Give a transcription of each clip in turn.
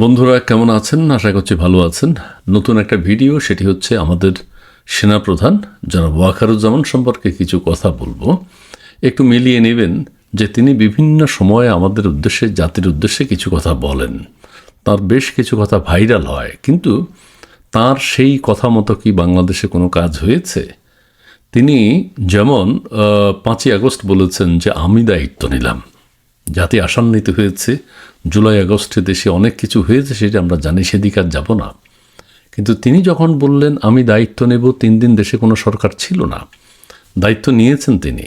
বন্ধুরা, কেমন আছেন? আশা করছি ভালো আছেন। নতুন একটা ভিডিও, সেটি হচ্ছে আমাদের সেনাপ্রধান জনাব ওয়াকারুজ্জামান সম্পর্কে কিছু কথা বলব। একটু মিলিয়ে নেবেন যে তিনি বিভিন্ন সময়ে আমাদের উদ্দেশ্যে, জাতির উদ্দেশ্যে কিছু কথা বলেন। তার বেশ কিছু কথা ভাইরাল হয়, কিন্তু তার সেই কথা মতো কি বাংলাদেশে কোনো কাজ হয়েছে? তিনি যেমন পাঁচই আগস্ট বলেছেন যে, আমি দায়িত্ব নিলাম। জাতি আশান্বিত হয়েছে, জুলাই, আগস্টে দেশে অনেক কিছু হয়েছে সেটা আমরা জানি, সেদিকে আর যাব না। কিন্তু তিনি যখন বললেন, আমি দায়িত্ব নেব, তিন দিন দেশে কোনো সরকার ছিল না। দায়িত্ব নিয়েছেন তিনি।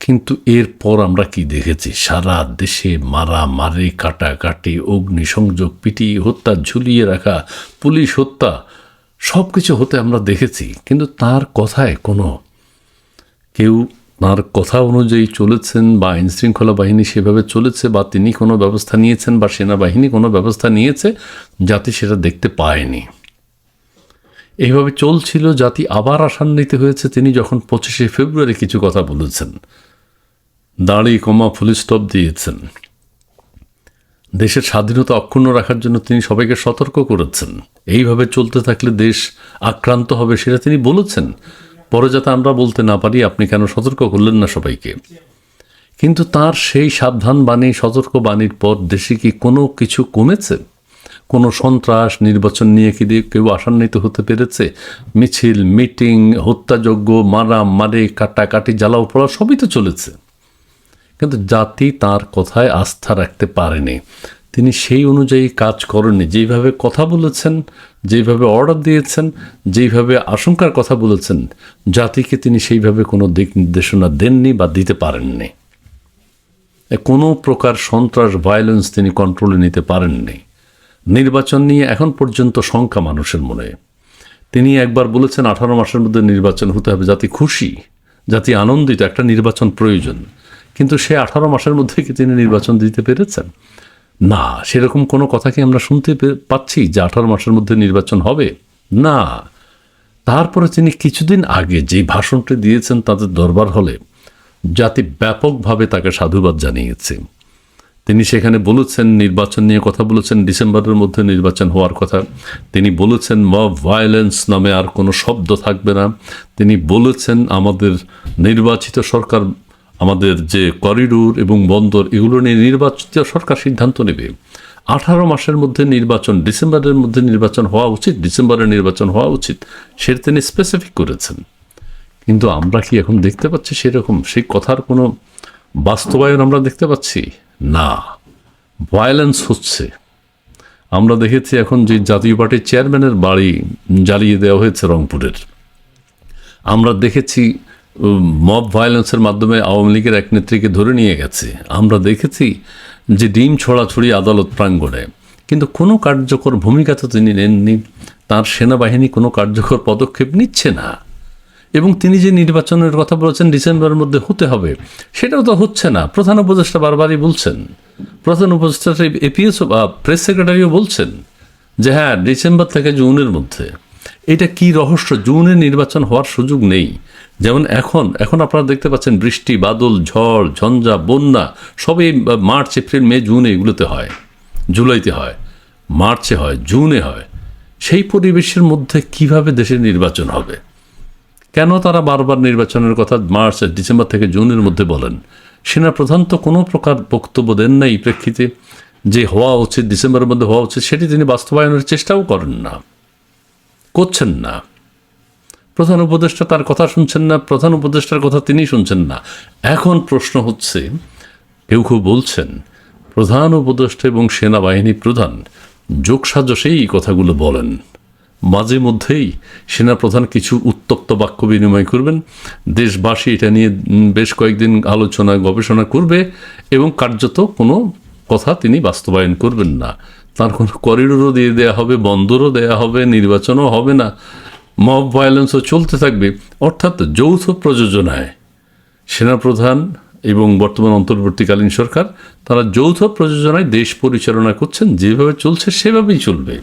কিন্তু এরপর আমরা কি দেখেছি? সারা দেশে মারা মারে কাটাকাটি, অগ্নিসংযোগ, পিটিয়ে হত্যা, ঝুলিয়ে রাখা, পুলিশ হত্যা সব কিছু হতে আমরা দেখেছি। কিন্তু তার কথায় কোনো কেউ তার কথা অনুযায়ী চলেছেন বা আইন শৃঙ্খলা বাহিনী সেভাবে চলেছে বা তিনি কোনো ব্যবস্থা নিয়েছেন বা সেনাবাহিনী কোনো ব্যবস্থা নিয়েছে, জাতি সেটা দেখতে পায়নি। এইভাবে চলছিল, জাতি আবার আশান্বিত হয়েছে। তিনি যখন পঁচিশে ফেব্রুয়ারি কিছু কথা বলেছেন, দাড়ি কমা ফুল দিয়েছেন। দেশের স্বাধীনতা অক্ষুণ্ণ রাখার জন্য তিনি সবাইকে সতর্ক করেছেন। এইভাবে চলতে থাকলে দেশ আক্রান্ত হবে সেটা তিনি বলেছেন। পরে যাতে আমরা বলতে না পারি, আপনি কেন সতর্ক করলেন না সবাইকে? কিন্তু তার সেই সাবধান বাণী, সতর্ক বাণীর পর দেশে কি কোনো কিছু কমেছে? কোনো সন্ত্রাস নির্বাচন নিয়ে কি দিয়ে কেউ আশান্বিত হতে পেরেছে? মিছিল, মিটিং, হত্যাযজ্ঞ, মারা, মারে, কাটাকাটি, জ্বালাও পড়া সবই তো চলেছে। কিন্তু জাতি তার কথায় আস্থা রাখতে পারেনি। তিনি সেই অনুযায়ী কাজ করেননি। যেইভাবে কথা বলেছেন, যেইভাবে অর্ডার দিয়েছেন, যেইভাবে আশঙ্কার কথা বলেছেন, জাতিকে তিনি সেইভাবে কোনো দিক নির্দেশনা দেননি বা দিতে পারেননি। কোনো প্রকার সন্ত্রাস ভায়োলেন্স তিনি কন্ট্রোলে নিতে পারেননি। নির্বাচন নিয়ে এখন পর্যন্ত শঙ্কা মানুষের মনে। তিনি একবার বলেছেন, আঠারো মাসের মধ্যে নির্বাচন হতে হবে, জাতি খুশি, জাতি আনন্দিত, একটা নির্বাচন প্রয়োজন। কিন্তু সে আঠারো মাসের মধ্যে কি তিনি নির্বাচন দিতে পেরেছেন? না, সেরকম কোনো কথা কি আমরা শুনতে পাচ্ছি যে আঠারো মাসের মধ্যে নির্বাচন হবে? না। তারপরে তিনি কিছুদিন আগে যেই ভাষণটি দিয়েছেন তাদের দরবার হলে, জাতি ব্যাপকভাবে তাকে সাধুবাদ জানিয়েছে। তিনি সেখানে বলেছেন, নির্বাচন নিয়ে কথা বলেছেন, ডিসেম্বরের মধ্যে নির্বাচন হওয়ার কথা। তিনি বলেছেন মব ভায়োলেন্স নামে আর কোনো শব্দ থাকবে না। তিনি বলেছেন, আমাদের নির্বাচিত সরকার আমাদের যে করিডোর এবং বন্দর, এগুলো নিয়ে নির্বাচিত সরকার সিদ্ধান্ত নেবে, আঠারো মাসের মধ্যে নির্বাচন, ডিসেম্বরের মধ্যে নির্বাচন হওয়া উচিত, ডিসেম্বরে নির্বাচন হওয়া উচিত, সেটা তিনি স্পেসিফিক করেছেন। কিন্তু আমরা কি এখন দেখতে পাচ্ছি সেরকম? সেই কথার কোনো বাস্তবায়ন আমরা দেখতে পাচ্ছি? না। ভায়োলেন্স হচ্ছে। আমরা দেখেছি এখন যে জাতীয় পার্টির চেয়ারম্যানের বাড়ি জ্বালিয়ে দেওয়া হয়েছে রংপুরের। আমরা দেখেছি মব ভায়োলেন্সের মাধ্যমে আওয়ামী লীগের এক নেত্রীকে ধরে নিয়ে গেছে। আমরা দেখেছি যে ডিম ছড়াছড়ি আদালত প্রাঙ্গণে। কিন্তু কোনো কার্যকর ভূমিকা তো তিনি নেননি। তার সেনাবাহিনী কোনো কার্যকর পদক্ষেপ নিচ্ছে না। এবং তিনি যে নির্বাচনের কথা বলেছেন ডিসেম্বরের মধ্যে হতে হবে, সেটাও তো হচ্ছে না। প্রধান উপদেষ্টা বারবারই বলছেন। প্রধান উপদেষ্টা এপিএসও বা প্রেস সেক্রেটারিও বলছেন যে হ্যাঁ ডিসেম্বর থেকে জুনের মধ্যে। এটা কি রহস্য? জুনে নির্বাচন হওয়ার সুযোগ নেই। যেমন এখন এখন আপনারা দেখতে পাচ্ছেন বৃষ্টি, বাদল, ঝড়, ঝঞ্ঝা, বন্যা, সবই মার্চ, এপ্রিল, মে, জুন এগুলোতে হয়, জুলাইতে হয়, মার্চে হয়, জুনে হয়। সেই পরিবেশের মধ্যে কীভাবে দেশের নির্বাচন হবে? কেন তারা বারবার নির্বাচনের কথা মার্চ, ডিসেম্বর থেকে জুনের মধ্যে বলেন? সেনাপ্রধান তো কোনো প্রকার বক্তব্য দেন না এই প্রেক্ষিতে যে হওয়া উচিত, ডিসেম্বরের মধ্যে হওয়া উচিত, সেটি তিনি বাস্তবায়নের চেষ্টাও করেন না, করছেন না। প্রধান উপদেষ্টা তার কথা শুনছেন না, প্রধান উপদেষ্টার কথা তিনি শুনছেন না। এখন প্রশ্ন হচ্ছে, কেউ কেউ বলছেন, প্রধান উপদেষ্টা এবং সেনাবাহিনী প্রধান যোগসাজসেই এই কথাগুলো বলেন। মাঝে মধ্যেই সেনাপ্রধান কিছু উত্তপ্ত বাক্য বিনিময় করবেন। দেশবাসী এটা নিয়ে বেশ কয়েকদিন আলোচনা, গবেষণা করবে এবং কার্যত কোনো কথা তিনি বাস্তবায়ন করবেন না। তার কোনো করিডোরও দিয়ে দেওয়া হবে, বন্দরও দেওয়া হবে, নির্বাচনও হবে না। মব ভায়োলেন্সও চলতে থাকবে, অর্থাৎ যৌথ প্রযোজনায়। সেনাপ্রধান এবং বর্তমান অন্তর্বর্তীকালীন সরকার, তারা যৌথ প্রযোজনায় দেশ পরিচালনা করছেন, যেভাবে চলছে সেভাবেই চলবে।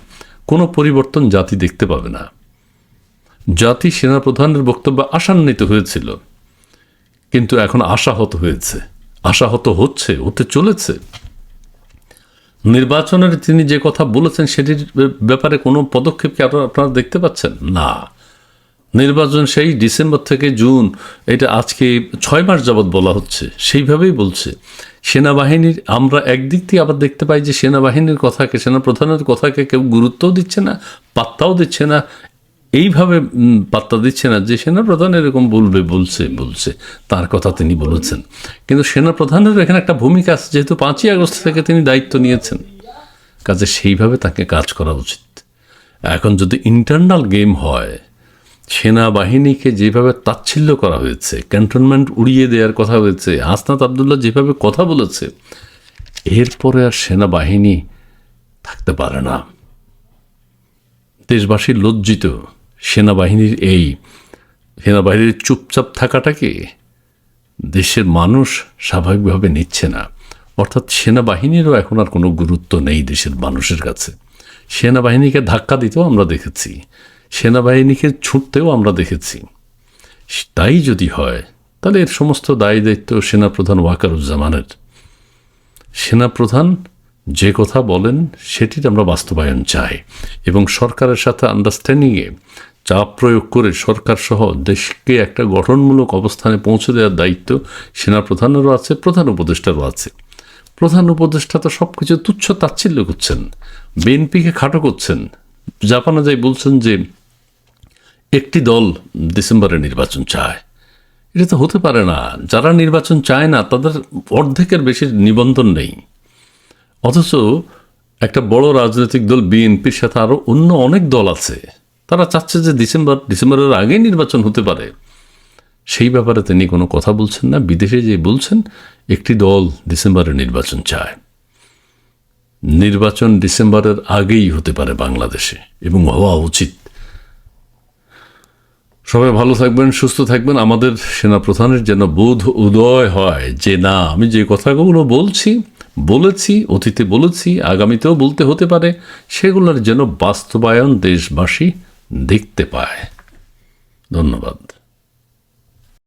কোনো পরিবর্তন জাতি দেখতে পাবে না। জাতি সেনাপ্রধানের বক্তব্য আশান্বিত হয়েছিল। কিন্তু এখন আশাহত হয়েছে। আশাহত হচ্ছে, হতে চলেছে। নির্বাচনের তিনি যে কথা বলেছেন, সেটির ব্যাপারে কোনো পদক্ষেপ কি আপনারা দেখতে পাচ্ছেন? না। নির্বাচন সেই ডিসেম্বর থেকে জুন, এটা আজকে ছয় মাস যাবৎ বলা হচ্ছে। সেইভাবেই বলছে। সেনাবাহিনীর, আমরা একদিক থেকে আবার দেখতে পাই যে সেনাবাহিনীর কথাকে, সেনাপ্রধানের কথাকে কেউ গুরুত্বও দিচ্ছে না, পাত্তাও দিচ্ছে না। এইভাবে পাত্তা দিচ্ছে না যে সেনাপ্রধান এরকম বলবে, বলছে বলছে। তার কথা তিনি বলেছেন। কিন্তু সেনাপ্রধানের এখানে একটা ভূমিকা আছে, যেহেতু পাঁচই আগস্ট থেকে তিনি দায়িত্ব নিয়েছেন। কাজে সেইভাবে তাকে কাজ করা উচিত। এখন যদি ইন্টারনাল গেম হয়, সেনাবাহিনীকে যেভাবে তাচ্ছিল্য করা হয়েছে ক্যান্টনমেন্ট উড়িয়ে দেওয়ার কথা হয়েছে, হাসনাত আবদুল্লাহ যেভাবে কথা বলেছে, এরপরে আর সেনাবাহিনী থাকতে পারে না। দেশবাসী লজ্জিত। সেনাবাহিনীর এই, সেনাবাহিনীর চুপচাপ থাকাটাকে দেশের মানুষ স্বাভাবিকভাবে নিচ্ছে না? অর্থাৎ সেনাবাহিনীরও এখন আর কোনো গুরুত্ব নেই দেশের মানুষের কাছে। সেনাবাহিনীকে ধাক্কা দিতেও আমরা দেখেছি। সেনাবাহিনীকে ছুটতেও আমরা দেখেছি। তাই যদি হয়, তাহলে এর সমস্ত দায়ী দায়িত্ব সেনাপ্রধান ওয়াকারুজ্জামানের। সেনাপ্রধান যে কথা বলেন, সেটির আমরা বাস্তবায়ন চাই। এবং সরকারের সাথে আন্ডারস্ট্যান্ডিংয়ে চাপ প্রয়োগ করে সরকার সহ দেশকে একটা গঠনমূলক অবস্থানে পৌঁছে দেওয়ার দায়িত্ব সেনাপ্রধানেরও আছে, প্রধান উপদেষ্টারও আছে। প্রধান উপদেষ্টা তো সব কিছু তুচ্ছ তাচ্ছিল্য করছেন, বিএনপিকে খাটো করছেন। জাপানে যাই বলছেন যে, একটি দল ডিসেম্বরে নির্বাচন চায়। এটা তো হতে পারে না। যারা নির্বাচন চায় না, তাদের অর্ধেকের বেশি নিবন্ধন নেই। অথচ একটা বড় রাজনৈতিক দল বিএনপির সাথে আরও অন্য অনেক দল আছে। তারা চাচ্ছে যে ডিসেম্বর, ডিসেম্বরের আগেই নির্বাচন হতে পারে। সেই ব্যাপারে তিনি কোনো কথা বলছেন না। বিদেশে যে বলছেন, একটি দল ডিসেম্বরে নির্বাচন চায়। নির্বাচন ডিসেম্বরের আগেই হতে পারে বাংলাদেশে এবং হওয়া উচিত। সবাই ভালো থাকবেন, সুস্থ থাকবেন। আমাদের সেনাপ্রধানের যেন বোধ উদয় হয় যে না, আমি যে কথাগুলো বলছি বলেছি অতীতে বলেছি আগামীতেও বলতে হতে পারে সেগুলোর যেন বাস্তবায়ন দেশবাসী দেখতে পায়। ধন্যবাদ।